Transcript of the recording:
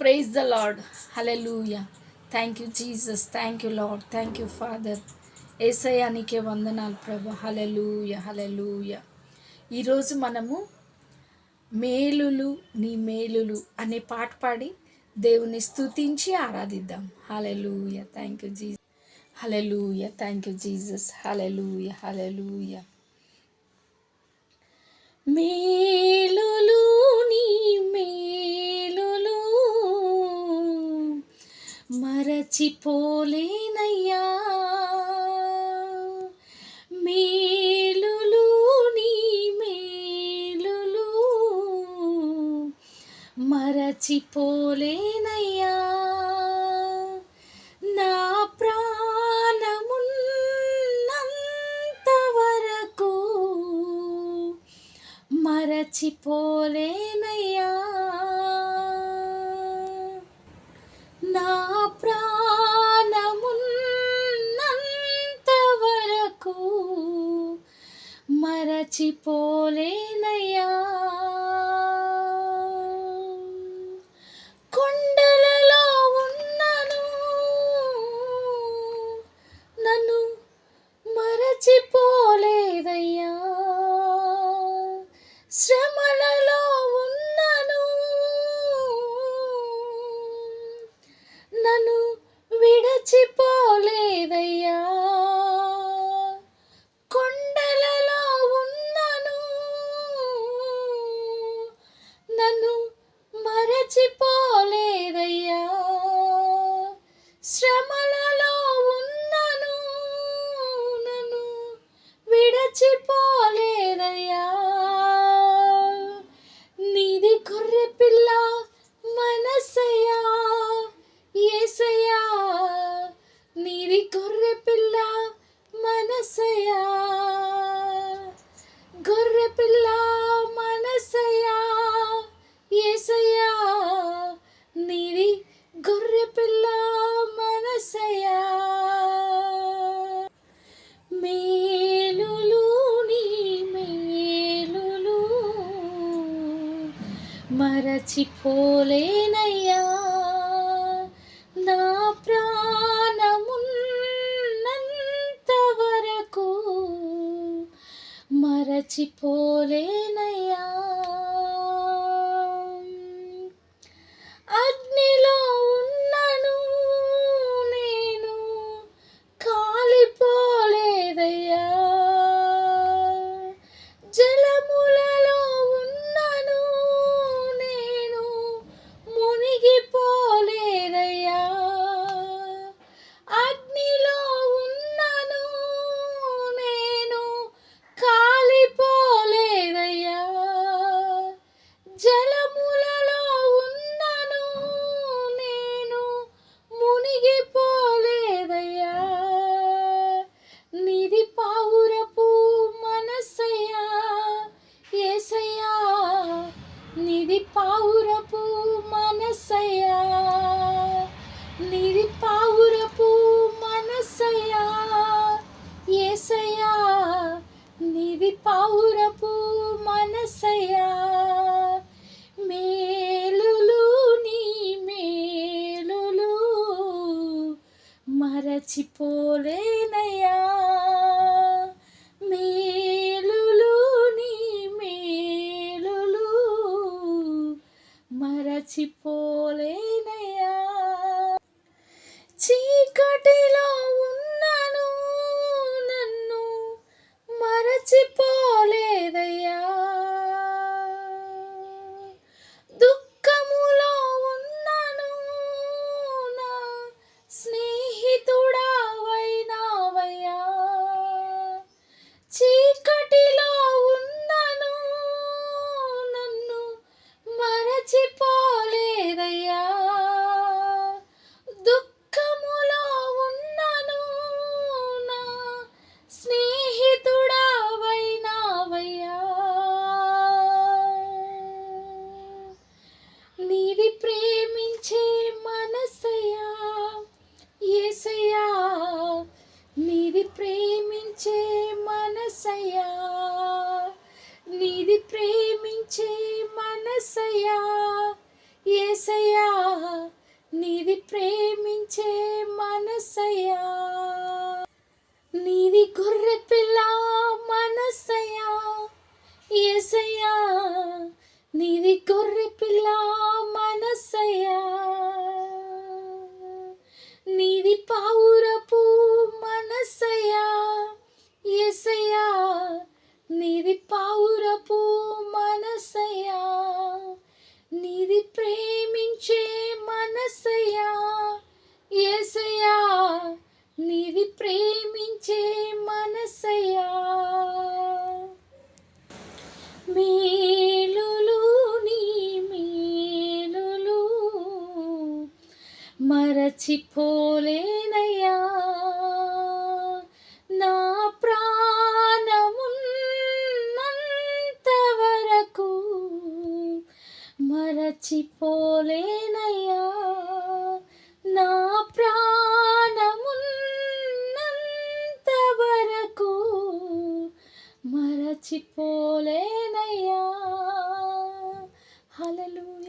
Praise the lord hallelujah thank you Jesus thank you lord thank you father Yesayya నీకే వందనాలు లూయ hallelujah hallelujah ఈరోజు మనము మేలులు నీ మేలులు అనే పాట పాడి దేవుని స్తుతించి ఆరాధిద్దాం. Hallelujah thank you Jesus hallelujah thank you Jesus hallelujah hallelujah మేలు మరచిపోలేనయ్యా మేలులు నీ మేలులు మరచిపోలేనయ్యా. నా ప్రాణమున్నంత వరకు మరచిపోలేనయ్యా. మరచిపోలేనయ్యా మర్చిపోలేనయ్యా నా ప్రాణమున్నంత వరకు మరచిపోలే మరచిపోలేనయ్యా. మేలులు నీ మేలులు మరచిపో మరచిపోలేదయ్యా. దుఃఖములో ఉన్నను నా స్నేహితుడావైనావయ్యా. నీది ప్రేమించే మనసయ్యా. ఏసయ్యా నీది ప్రేమించే మనసయ్యా. నీది ప్రేమించే ఏసయ్యా ఏసయ్యా నీది ప్రేమించే మనసయ్యా. నీది గొర్రె పిల్ల మనసయ్యా. ఏసయ్యా నీది గొర్రె మర్చిపోలేనయ్యా. నా ప్రాణమున్నంత వరకు మరచిపో